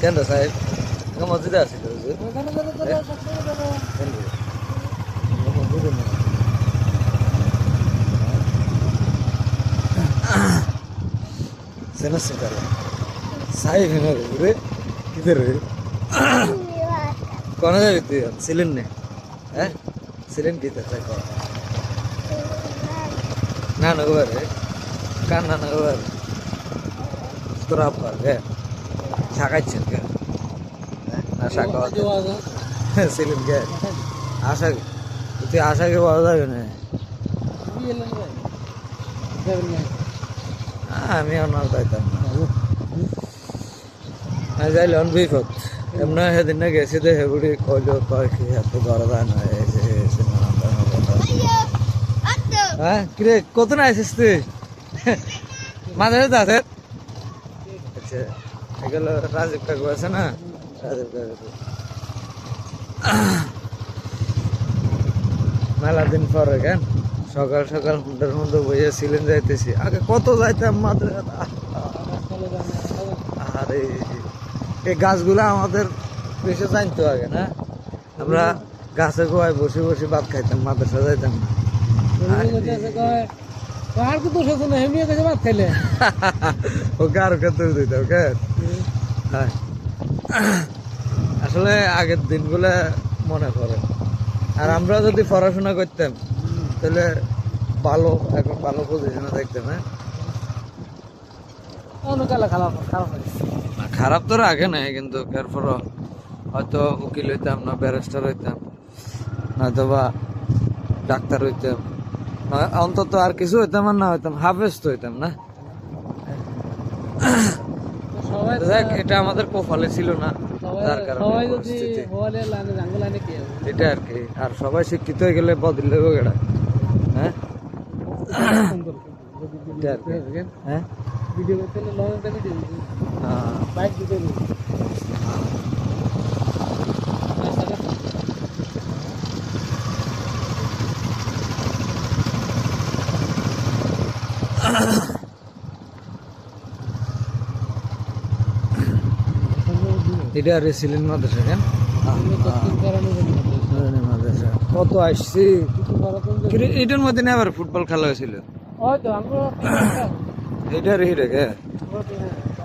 কেন সাহেব মসজিদে কেন মসজিদে না সেনা সিকার সাহেব রে কিধর রে? কোন যাবি তুই? ছিলেন না। হ্যাঁ? ছিলেন কি কর না রে কান তোর হ্যাঁ? ছিলেন গে আশা না কি? এলেন ভাই যাবেন না। আমি আমার যাইতাম না। যাইলে অন বিপদ। এমন সেদিন না গেছি দে হেগুড়ি কইল কয় কি এত ঘর যায় না এসে এসে নানান ধরনের কথা। হ্যাঁ কিরে কত না আসিস তুই? মাঝে যাচ্ছে আচ্ছা। এগুলো রাজীব কাকু আছে না? রাজীব কাকু। মেলা দিন পরে কেন? সকাল সকাল হুন্ডার মধ্যে বইয়ে ছিলেন যাইতেছি। আগে কত যাইতাম মাত্র আরে এই গাছগুলো আমাদের বেশি জানতো আগে না? আমরা গাছে গোয়ায় বসে বসে ভাত খাইতাম মাদ্রাসা যাইতাম না। আর কি কাছে ভাত খাইলে। ওকে আর ওকে তুই দিত ওকে হ্যাঁ। আসলে আগের দিনগুলো মনে পড়ে। আর আমরা যদি পড়াশোনা করতাম তাহলে ভালো এখন ভালো পজিশনে দেখতাম হ্যাঁ। খারাপ তো রাখে নাই কিন্তু এরপর হয়তো উকিল হইতাম না ব্যারিস্টার হইতাম নয়তো বা ডাক্তার হইতাম। অন্তত আর কিছু হইতাম আর না হইতাম হাফেজ তো হইতাম না? দেখ এটা আমাদের কপালে ছিল না যার কারণে এটা আর কি আর সবাই শিক্ষিত হয়ে গেলে বদলে হ্যাঁ? এটা হ্যাঁ? হ্যাঁ। বাইক এটা আর ছিলেন মাদ্রাসা কেন? মাদ্রাসা। কত আসছি? এটার মধ্যে না আবার ফুটবল খেলা হয়েছিল। হিরে কে? আমরা